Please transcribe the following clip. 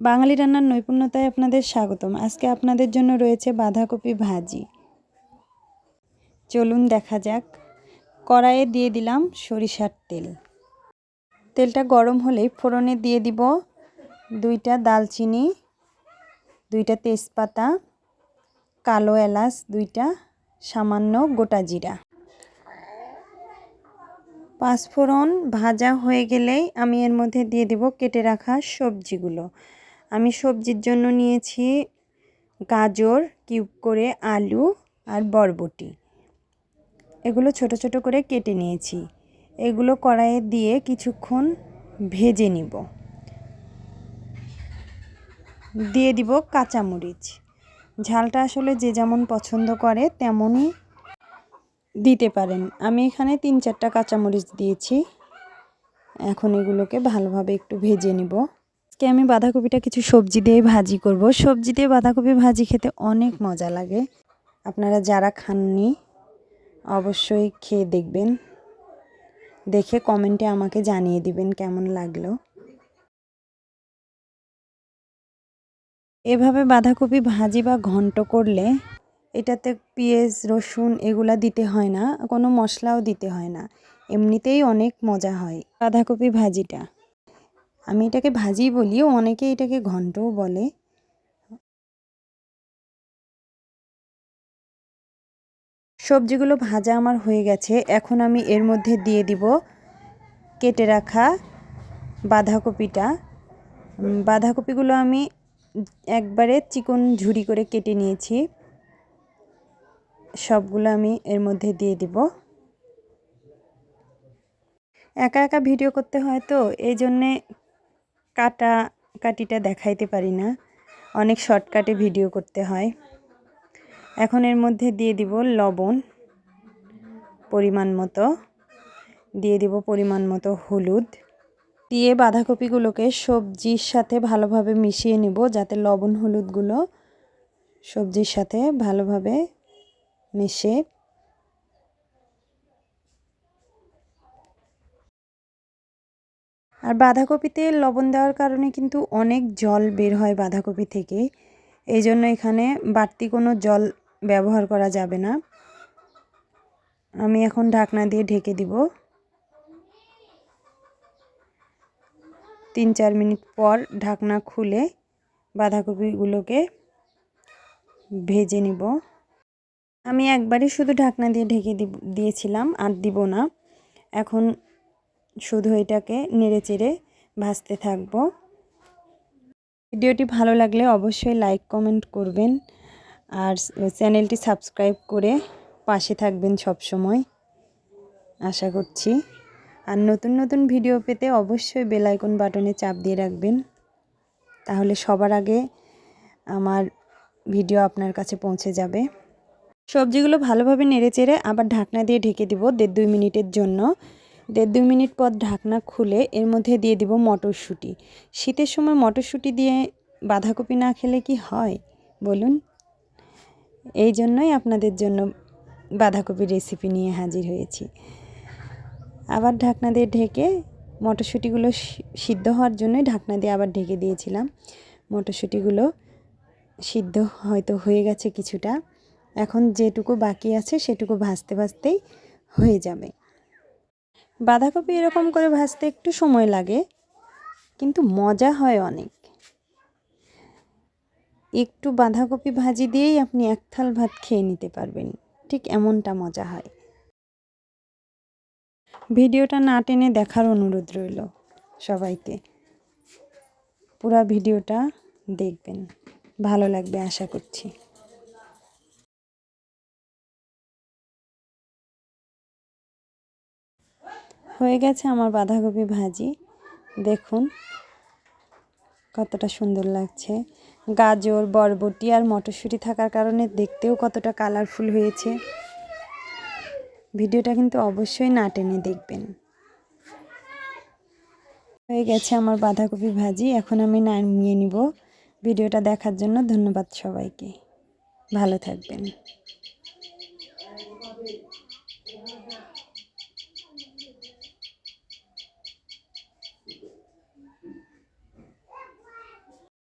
বাঙালি রান্নার নৈপুণ্যতায় আপনাদের স্বাগতম। আজকে আপনাদের জন্য রয়েছে বাঁধাকপি ভাজি। চলুন দেখা যাক। কড়াইয়ে দিয়ে দিলাম সরিষার তেল। তেলটা গরম হলেই ফোড়নে দিয়ে দিব দুইটা দালচিনি, দুইটা তেজপাতা, কালো এলাচ দুইটা, সামান্য গোটা জিরা। পাঁচফোড়ন ভাজা হয়ে গেলেই আমি এর মধ্যে দিয়ে দেব কেটে রাখা সবজিগুলো। আমি সবজির জন্য নিয়েছি গাজর, কিউব করে আলু আর বরবটি। এগুলো ছোট ছোট করে কেটে নিয়েছি। এগুলো কড়াইয়ে দিয়ে কিছুক্ষণ ভেজে নিব। দিয়ে দিব কাঁচামরিচ। ঝালটা আসলে যে যেমন পছন্দ করে তেমনই দিতে পারেন। আমি এখানে তিন চারটা কাঁচামরিচ দিয়েছি। এখন এগুলোকে ভালোভাবে একটু ভেজে নিব। আজকে আমি বাঁধাকপিটা কিছু সবজি দিয়ে ভাজি করব। সবজি দিয়ে বাঁধাকপি ভাজি খেতে অনেক মজা লাগে। আপনারা যারা খাননি, অবশ্যই খেয়ে দেখবেন। দেখে কমেন্টে আমাকে জানিয়ে দিবেন কেমন লাগল। এভাবে বাঁধাকপি ভাজি বা ঘন্ট করলে এটাতে পেঁয়াজ, রসুন এগুলা দিতে হয় না, কোনো মশলাও দিতে হয় না। এমনিতেই অনেক মজা হয় বাঁধাকপি ভাজিটা। আমি এটাকে ভাজি বলি অনেকে এটাকে ঘন্টও বলে। সবজিগুলো ভাজা আমার হয়ে গেছে, এখন আমি এর মধ্যে দিয়ে দিব কেটে রাখা বাঁধাকপিটা। বাঁধাকপিগুলো আমি একবারে চিকন ঝুড়ি করে কেটে নিয়েছি। সবগুলো আমি এর মধ্যে দিয়ে দিব। একা একা ভিডিও করতে হয় তো, এই জন্যে কাটা কাটিটা দেখাইতে পারি না। অনেক শর্টকাটে ভিডিও করতে হয়। এখন এর মধ্যে দিয়ে দিব লবণ পরিমাণ মতো। দিয়ে দিব পরিমাণ মতো হলুদ। দিয়ে বাঁধাকপিগুলোকে সবজির সাথে ভালোভাবে মিশিয়ে নেব যাতে লবণ হলুদগুলো সবজির সাথে ভালোভাবে মিশে। আর বাঁধাকপিতে লবণ দেওয়ার কারণে কিন্তু অনেক জল বের হয় বাঁধাকপি থেকে। এই জন্য এখানে বাড়তি কোনো জল ব্যবহার করা যাবে না। আমি এখন ঢাকনা দিয়ে ঢেকে দিব। তিন চার মিনিট পর ঢাকনা খুলে বাঁধাকপিগুলোকে ভেজে নিব। আমি একবারই শুধু ঢাকনা দিয়ে ঢেকে দিয়েছিলাম, আর দিব না। এখন শুধু এটাকে নেড়ে চেড়ে ভাজতে থাকব। ভিডিওটি ভালো লাগলে অবশ্যই লাইক কমেন্ট করবেন আর চ্যানেলটি সাবস্ক্রাইব করে পাশে থাকবেন সব সময় আশা করছি। আর নতুন নতুন ভিডিও পেতে অবশ্যই বেলাইকন বাটনে চাপ দিয়ে রাখবেন। তাহলে সবার আগে আমার ভিডিও আপনার কাছে পৌঁছে যাবে। সবজিগুলো ভালোভাবে নেড়ে চেড়ে আবার ঢাকনা দিয়ে ঢেকে দিব দেড় দুই মিনিটের জন্য। দেড় দুই মিনিট পর ঢাকনা খুলে এর মধ্যে দিয়ে দিব মটরশুঁটি। শীতের সময় মটরশুঁটি দিয়ে বাঁধাকপি না খেলে কি হয়? বলুন। এই জন্যই আপনাদের জন্য বাঁধাকপির রেসিপি নিয়ে হাজির হয়েছি। আবার ঢাকনা দিয়ে ঢেকে মটরশুঁটিগুলো সিদ্ধ হওয়ার জন্যই ঢাকনা দিয়ে আবার ঢেকে দিয়েছিলাম। মটরশুঁটিগুলো সিদ্ধ হয়তো হয়ে গেছে কিছুটা। এখন যেটুকু বাকি আছে সেটুকু ভাজতে ভাজতেই হয়ে যাবে। বাঁধাকপি এরকম করে ভাজতে একটু সময় লাগে, কিন্তু মজা হয় অনেক। একটু বাঁধাকপি ভাজি দিয়েই আপনি এক থাল ভাত খেয়ে নিতে পারবেন, ঠিক এমনটা মজা হয়। ভিডিওটা না টেনে দেখার অনুরোধ রইল সবাইকে। পুরা ভিডিওটা দেখবেন, ভালো লাগবে আশা করছি। হয়ে গেছে আমার বাঁধাকপি ভাজি। দেখুন, কতটা সুন্দর লাগছে। গাজর, বরবটি আর মটরশুঁটি থাকার কারণে দেখতেও কতটা কালারফুল হয়েছে। ভিডিওটা কিন্তু অবশ্যই না টেনে দেখবেন। হয়ে গেছে আমার বাঁধাকপি ভাজি, এখন আমি নামিয়ে নিব। ভিডিওটা দেখার জন্য ধন্যবাদ সবাইকে। ভালো থাকবেন।